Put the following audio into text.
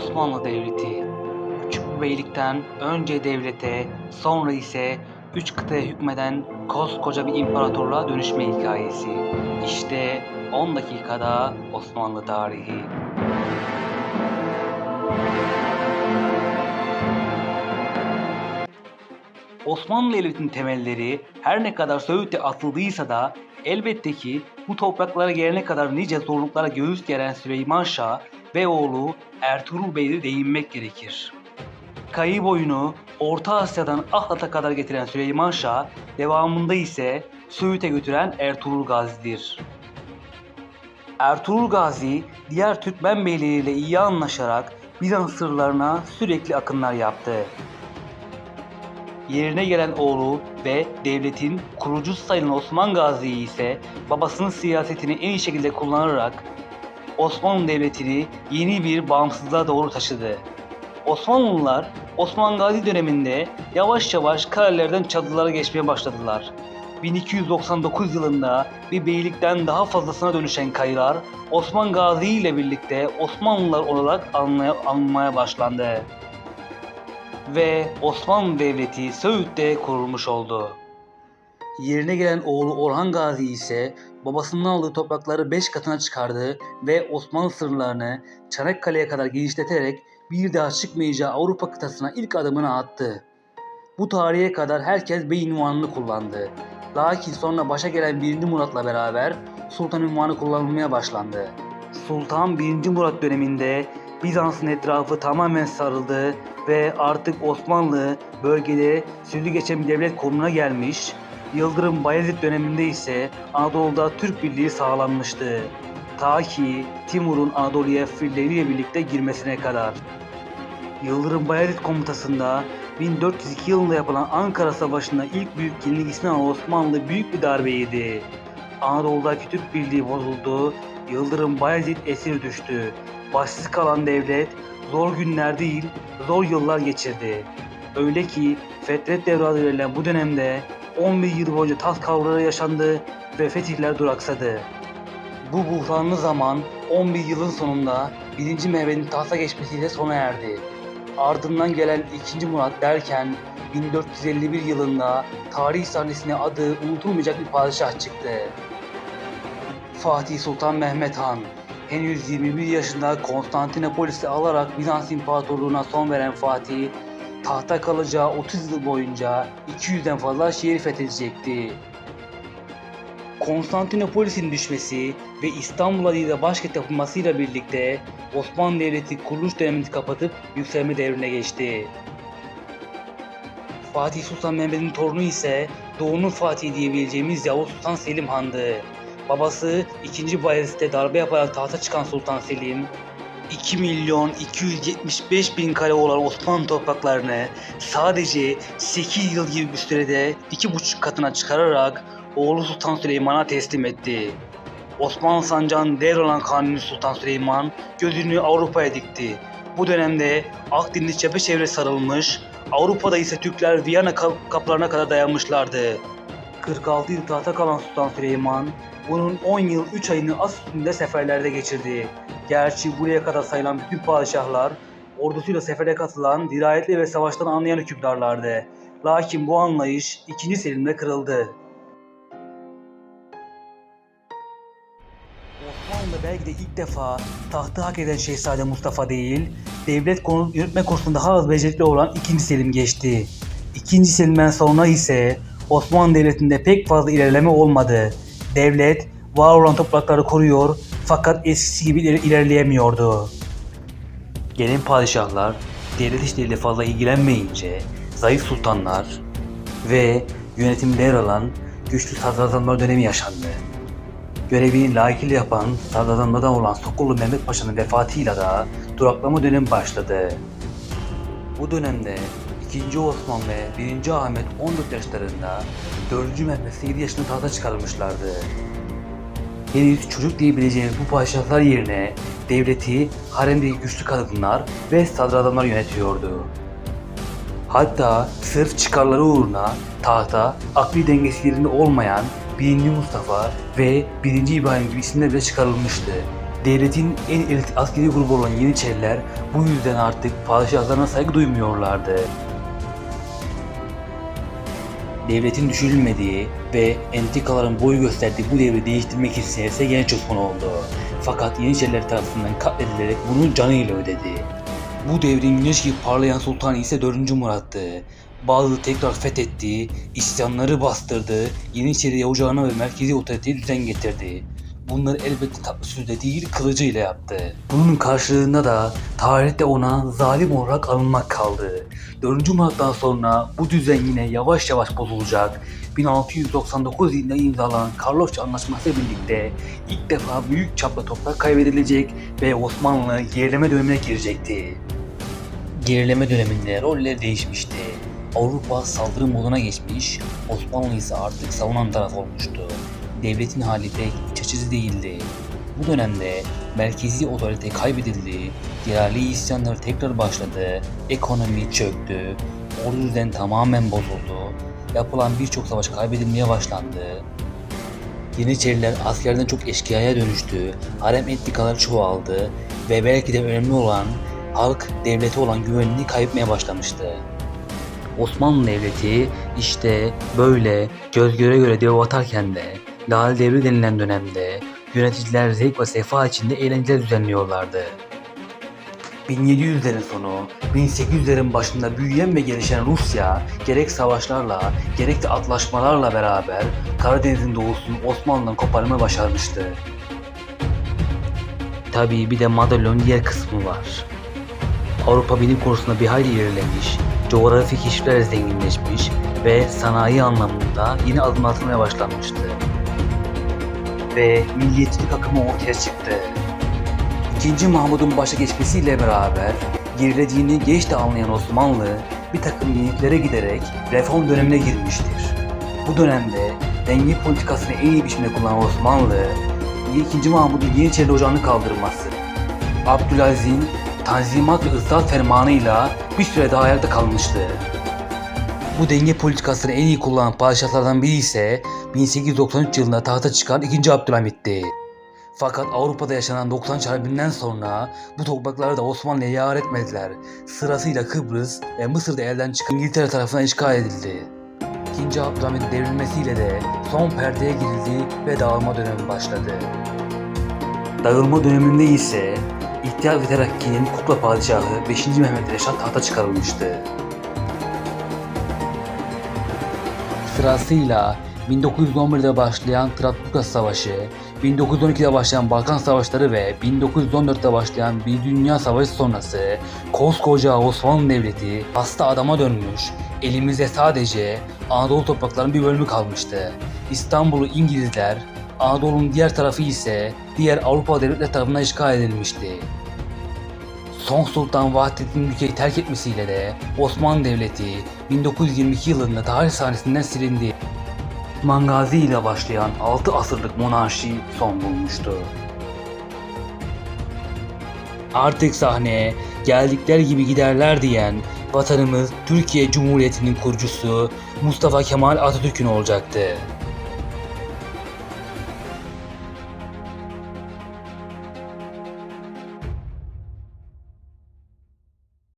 Osmanlı Devleti. Küçük bir beylikten önce devlete, sonra ise üç kıtaya hükmeden koskoca bir imparatorluğa dönüşme hikayesi. İşte 10 dakikada Osmanlı tarihi. Osmanlı Devleti'nin temelleri her ne kadar Söğüt'te atıldıysa da elbette ki bu topraklara gelene kadar nice zorluklara göğüs geren Süleyman Şah ve oğlu Ertuğrul Bey'e değinmek gerekir. Kayı boyunu Orta Asya'dan Ahlat'a kadar getiren Süleyman Şah, devamında ise Söğüt'e götüren Ertuğrul Gazi'dir. Ertuğrul Gazi, diğer Türkmen beyleriyle iyi anlaşarak Bizans sırlarına sürekli akınlar yaptı. Yerine gelen oğlu ve devletin kurucusu sayılan Osman Gazi ise babasının siyasetini en iyi şekilde kullanarak Osmanlı Devleti'ni yeni bir bağımsızlığa doğru taşıdı. Osmanlılar Osman Gazi döneminde yavaş yavaş kalelerden çadılara geçmeye başladılar. 1299 yılında bir beylikten daha fazlasına dönüşen kayılar Osman Gazi ile birlikte Osmanlılar olarak anmaya, anmaya başlandı. Ve Osmanlı Devleti Söğüt'te kurulmuş oldu. Yerine gelen oğlu Orhan Gazi ise babasından aldığı toprakları 5 katına çıkardı ve Osmanlı sınırlarını Çanakkale'ye kadar genişleterek bir daha çıkmayacağı Avrupa kıtasına ilk adımını attı. Bu tarihe kadar herkes bey unvanını kullandı. Lakin sonra başa gelen 1. Murat'la beraber Sultan unvanı kullanılmaya başlandı. Sultan 1. Murat döneminde Bizans'ın etrafı tamamen sarıldı ve artık Osmanlı bölgede sözü geçen bir devlet konumuna gelmiş, Yıldırım Bayezid döneminde ise Anadolu'da Türk Birliği sağlanmıştı. Ta ki Timur'un Anadolu'ya filleriyle birlikte girmesine kadar. Yıldırım Bayezid komutasında 1402 yılında yapılan Ankara Savaşı'nda ilk büyük yenilgisini alan Osmanlı büyük bir darbe yedi. Anadolu'daki Türk Birliği bozuldu, Yıldırım Bayezid esir düştü. Başsız kalan devlet zor günler değil, zor yıllar geçirdi. Öyle ki Fetret Devri adı verilen bu dönemde 11 yıl boyunca taht kavgaları yaşandı ve fetihler duraksadı. Bu buhranlı zaman 11 yılın sonunda 1. Mehmet'in tahta geçmesiyle sona erdi. Ardından gelen 2. Murat derken 1451 yılında tarih sahnesine adı unutulmayacak bir padişah çıktı. Fatih Sultan Mehmet Han henüz 21 yaşında Konstantinopolis'i alarak Bizans İmparatorluğu'na son veren Fatih, tahta kalacağı 30 yıl boyunca 200'den fazla şehir fethedecekti. Konstantinopolis'in düşmesi ve İstanbul'a değil de başkent yapılmasıyla birlikte Osmanlı Devleti kuruluş dönemini kapatıp yükselme devrine geçti. Fatih Sultan Mehmet'in torunu ise Doğu'nun Fatih diyebileceğimiz Yavuz Sultan Selim Han'dı. Babası 2. Bayezid'de darbe yaparak tahta çıkan Sultan Selim, 2 milyon 275 bin kare olan Osmanlı topraklarını sadece 8 yıl gibi bir sürede 2,5 katına çıkararak oğlu Sultan Süleyman'a teslim etti. Osmanlı sancağının devralan Kanuni Sultan Süleyman gözünü Avrupa'ya dikti. Bu dönemde Akdeniz çepeçevre sarılmış, Avrupa'da ise Türkler Viyana kap- kapılarına kadar dayanmışlardı. 46 yıl tahta kalan Sultan Süleyman, bunun 10 yıl 3 ayını az üstünde seferlerde geçirdi. Gerçi buraya kadar sayılan bütün padişahlar ordusuyla sefere katılan, dirayetli ve savaştan anlayan hükümdarlardı. Lakin bu anlayış 2. Selim'de kırıldı. Osmanlı'da belki de ilk defa tahtı hak eden Şehzade Mustafa değil, devlet konu yürütme konusunda daha az becerikli olan 2. Selim geçti. 2. Selim'den sonra ise Osmanlı Devleti'nde pek fazla ilerleme olmadı. Devlet var olan toprakları koruyor fakat eskisi gibi ilerleyemiyordu. Gelen padişahlar devlet işleriyle fazla ilgilenmeyince zayıf sultanlar ve yönetimde yer alan güçlü sadrazamlar dönemi yaşandı. Görevini layıkıyla yapan sadrazamlardan olan Sokullu Mehmet Paşa'nın vefatıyla da duraklama dönemi başladı. Bu dönemde 2. Osman ve 1. Ahmet 14 yaşlarında, 4. Mehmet 8 yaşında tahta çıkarılmışlardı. Henüz çocuk diyebileceğimiz bu padişahlar yerine devleti haremdeki güçlü kadınlar ve sadrazamlar yönetiyordu. Hatta sırf çıkarları uğruna tahta akli dengesi yerinde olmayan 1. Mustafa ve 1. İbrahim gibi isimler bile çıkarılmıştı. Devletin en elit askeri grubu olan Yeniçeriler bu yüzden artık padişahlarına saygı duymuyorlardı. Devletin düşürülmediği ve entrikaların boyu gösterdiği bu devri değiştirmek isteyen ise Genç Osman oldu. Fakat Yeniçeriler tarafından katledilerek bunu canıyla ödedi. Bu devrin güneş gibi parlayan sultanı ise 4. Murat'tı. Bağdat'ı tekrar fethetti, isyanları bastırdı, Yeniçeri ocağına ve merkezi otoriteye düzen getirdi. Bunları elbette tatlı sözle değil kılıcıyla yaptı. Bunun karşılığında da tarihte ona zalim olarak anılmak kaldı. 4. Murat'tan sonra bu düzen yine yavaş yavaş bozulacak. 1699 yılında imzalanan Karlofça Anlaşması ile birlikte ilk defa büyük çaplı toprak kaybedilecek ve Osmanlı gerileme dönemine girecekti. Gerileme döneminde roller değişmişti. Avrupa saldırı moduna geçmiş, Osmanlı ise artık savunan taraf olmuştu. Devletin hali pek açıcı değildi. Bu dönemde merkezi otorite kaybedildi, yerli isyanlar tekrar başladı, ekonomi çöktü, ordu düzen tamamen bozuldu, yapılan birçok savaş kaybedilmeye başlandı. Yeniçeriler askerden çok eşkıyaya dönüştü, harem etnikalar çoğaldı ve belki de önemli olan halk devlete olan güvenini kaybetmeye başlamıştı. Osmanlı Devleti işte böyle göz göre göre dev atarken de Lale Devri denilen dönemde yöneticiler zevk ve sefa içinde eğlenceler düzenliyorlardı. 1700'lerin sonu, 1800'lerin başında büyüyen ve gelişen Rusya gerek savaşlarla gerek de atlaşmalarla beraber Karadeniz'in doğusunu Osmanlı'dan koparmayı başarmıştı. Tabii bir de Madalyon'un diğer kısmı var. Avrupa bilim konusunda bir hayli ilerlemiş, coğrafi keşifler zenginleşmiş ve sanayi anlamında yeni adım atılmaya başlanmıştı. Ve milliyetçilik akımı ortaya çıktı. İkinci Mahmud'un başa geçmesiyle beraber gerilediğini geç de anlayan Osmanlı bir takım yeniliklere giderek reform dönemine girmiştir. Bu dönemde denge politikasını en iyi biçimde kullanan Osmanlı, 2. Mahmud'un Yeniçeri Ocağı'nı kaldırması, Abdülaziz'in Tanzimat ve ıslahat fermanıyla bir süre daha ayakta kalmıştı. Bu denge politikasını en iyi kullanan padişahlardan biri ise 1893 yılında tahta çıkan 2. Abdülhamit'ti. Fakat Avrupa'da yaşanan 90 Harbi'nden sonra bu toprakları da Osmanlı'ya yar etmediler. Sırasıyla Kıbrıs ve Mısır'da elden çıkan İngiltere tarafından işgal edildi. 2. Abdülhamit'in devrilmesiyle de son perdeye girildi ve dağılma dönemi başladı. Dağılma döneminde ise İhtiyar ve Terakki'nin kukla padişahı 5. Mehmet Reşat tahta çıkarılmıştı. Sırasıyla 1911'de başlayan Trablusgarp Savaşı, 1912'de başlayan Balkan Savaşları ve 1914'te başlayan bir dünya savaşı sonrası koskoca Osmanlı Devleti hasta adama dönmüş, elimizde sadece Anadolu topraklarının bir bölümü kalmıştı. İstanbul'u İngilizler, Anadolu'nun diğer tarafı ise diğer Avrupa devletleri tarafından işgal edilmişti. Son Sultan Vahdettin ülkeyi terk etmesiyle de Osmanlı Devleti 1922 yılında tarih sahnesinden silindi. Osman Gazi ile başlayan 6 asırlık monarşi son bulmuştu. Artık sahneye geldikler gibi giderler diyen vatanımız Türkiye Cumhuriyeti'nin kurucusu Mustafa Kemal Atatürk'ün olacaktı.